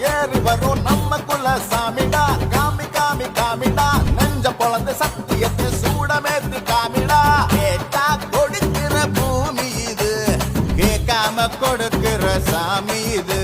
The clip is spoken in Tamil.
ஏறி வரும் நம்மக்குள்ள சாமிடா. காமி காமி காமிடா. நெஞ்ச பொழந்து சத்தியத்தை சூடமேத்து காமிடா. கேட்டா கொடுக்கிற பூமி இது. கேட்காம கொடுக்கிற சாமி இது.